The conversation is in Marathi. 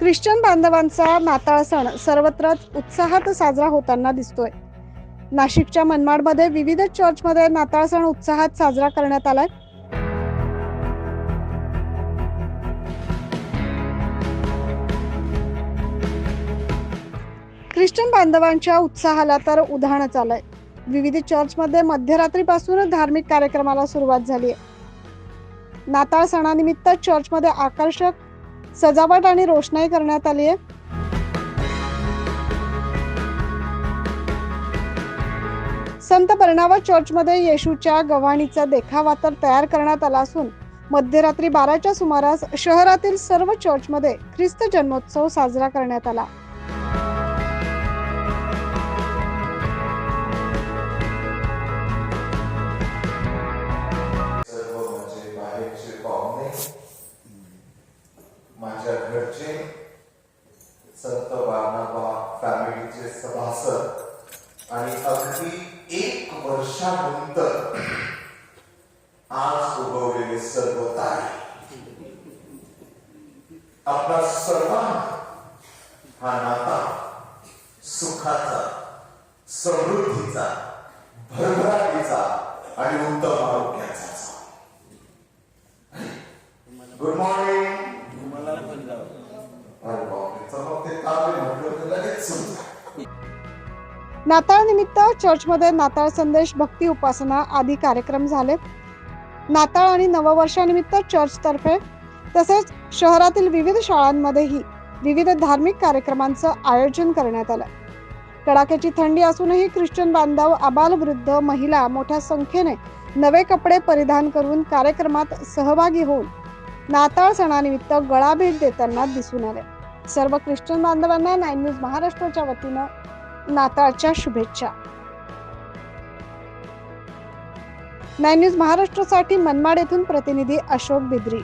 ख्रिश्चन बांधवांचा नाताळ सण सर्वत्रच उत्साहात साजरा होताना दिसतोय. नाशिकच्या मनमाडमध्ये विविध चर्चमध्ये नाताळ सण उत्साहात साजरा करण्यात आलाय. ख्रिश्चन बांधवांच्या उत्साहाला तर उधाणच आलंय. विविध चर्चमध्ये मध्यरात्रीपासून धार्मिक कार्यक्रमाला सुरुवात झाली आहे नाताळ सणानिमित्त चर्चमध्ये आकर्षक सजावट आणि रोषणाई करण्यात आली आहे. संत बर्णावा चर्चमध्ये येशूच्या गव्हाणीचा देखावा तर तयार करण्यात आला असून मध्यरात्री बाराच्या सुमारास शहरातील सर्व चर्चमध्ये ख्रिस्त जन्मोत्सव साजरा करण्यात आला. माझ्या संत वारणाबा फॅमिलीचे सभासद. आणि अगदी एक वर्षानंतर आज उगवलेले सर्व तारे. आपला सर्वांना हा नाता सुखाचा समृद्धीचा भरभराटीचा आणि उत्तम आरोग्याचा. असावा. गुड नाताळनिमित्त चर्चमध्ये नाताळ संदेश भक्ती उपासना आदी कार्यक्रम झालेत नाताळ आणि नववर्षानिमित्त चर्चतर्फे तसेच शहरातील विविध शाळांमध्येही विविध धार्मिक कार्यक्रमांचं आयोजन करण्यात आलं. कडाक्याची थंडी असूनही ख्रिश्चन बांधव आबालवृद्ध महिला मोठ्या संख्येने नवे कपडे परिधान करून कार्यक्रमात सहभागी होऊन नाताळ सणानिमित्त गळा भेट देताना दिसून आले. सर्व ख्रिश्चन बांधवांना नाईन न्यूज महाराष्ट्राच्या वतीनं नाताळच्या शुभेच्छा. नाईन न्यूज महाराष्ट्रासाठी मनमाड येथून प्रतिनिधी अशोक बिद्री.